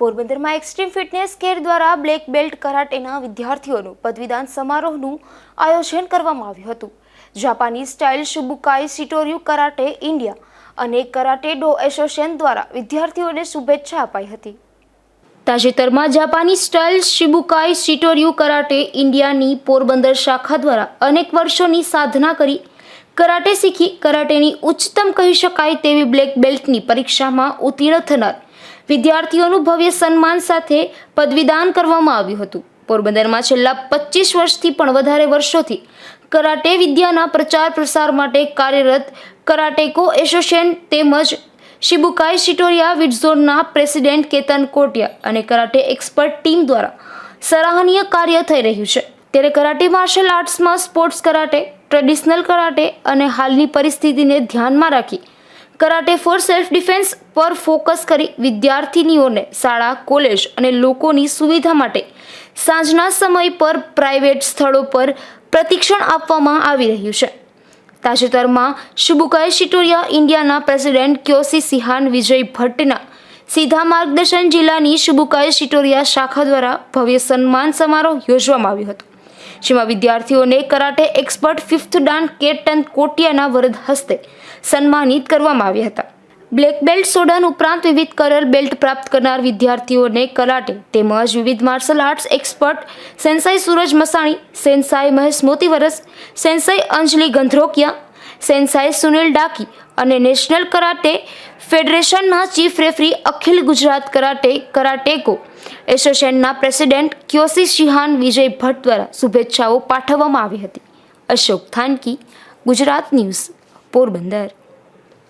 પોરબંદરમાં extreme fitness care દ્વારા black belt કરાટેના વિદ્યાર્થીઓનું પદવીદાન સમારોહનું આયોજન કરવામાં આવ્યું હતું. જાપાની style Shubukai Shitoryu karate India અને કરાટે ડો એસોસિએશન દ્વારા વિદ્યાર્થીઓને શુભેચ્છા અપાઈ હતી. તાજેતરમાં જાપાની સ્ટાઇલ શિબુકાઈ શિટોર્યુ કરાટે ઇન્ડિયાની પોરબંદર શાખા દ્વારા અનેક વર્ષોની સાધના કરી કરાટે શીખી. કરાટેની ઉચ્ચતમ કહી શકાય તેવી બ્લેક બેલ્ટની પરીક્ષામાં ઉત્તીર્ણ થનાર વિદ્યાર્થીઓનું ભવ્ય સન્માન સાથે પદવીદાન કરવામાં આવ્યું હતું. પોરબંદરમાં છેલ્લા પચીસ વર્ષથી પણ વધારે વર્ષોથી કરાટે વિદ્યાના પ્રચાર પ્રસાર માટે કાર્યરત કરાટેકો એસોસિએશન તેમજ શિબુકાઈ શિટોરિયા વિડઝોનના પ્રેસિડેન્ટ કેતન કોટિયા અને કરાટે એક્સપર્ટ ટીમ દ્વારા સરાહનીય કાર્ય થઈ રહ્યું છે. ત્યારે કરાટે માર્શલ આર્ટ્સમાં સ્પોર્ટ્સ કરાટે, ટ્રેડિશનલ કરાટે અને હાલની પરિસ્થિતિને ધ્યાનમાં રાખી કરાટે ફોર સેલ્ફ ડિફેન્સ પર ફોકસ કરી વિદ્યાર્થીનીઓને શાળા, કોલેજ અને લોકોની સુવિધા માટે સાંજના સમય પર પ્રાઇવેટ સ્થળો પર પ્રતિક્ષણ આપવામાં આવી રહ્યું છે. તાજેતરમાં શુબુકાઈ શિટોરિયા ઇન્ડિયાના પ્રેસિડેન્ટ ક્યોસી સિહાન, વિજય ભટ્ટના સીધા માર્ગદર્શન જિલ્લાની શુબુકાઈ શિટોરિયા શાખા દ્વારા ભવ્ય સન્માન સમારોહ યોજવામાં આવ્યો હતો. જેમાં વિદ્યાર્થીઓને કરાટે એક્સપર્ટ ફિફ્થ ડાન કેટન કોટિયાના વરદ હસ્તે સન્માનિત કરવામાં આવ્યા હતા. બ્લેક બેલ્ટ સોડાન ઉપરાંત વિવિધ કલર બેલ્ટ પ્રાપ્ત કરનાર વિદ્યાર્થીઓને કરાટે તેમજ વિવિધ martial arts expert sensei Suraj Masani, sensei Mahesh Motivaras, sensei Anjali Gandhrokiya, sensei Sunil Daki અને નેશનલ કરાટે ફેડરેશનના ચીફ રેફરી અખિલ ગુજરાત કરાટે, કરાટેકો એસોસિએશનના પ્રેસિડેન્ટ ક્યોસી શિહાન વિજય ભટ્ટ દ્વારા શુભેચ્છાઓ પાઠવવામાં આવી હતી. અશોક થાનકી, ગુજરાત ન્યૂઝ, પોરબંદર.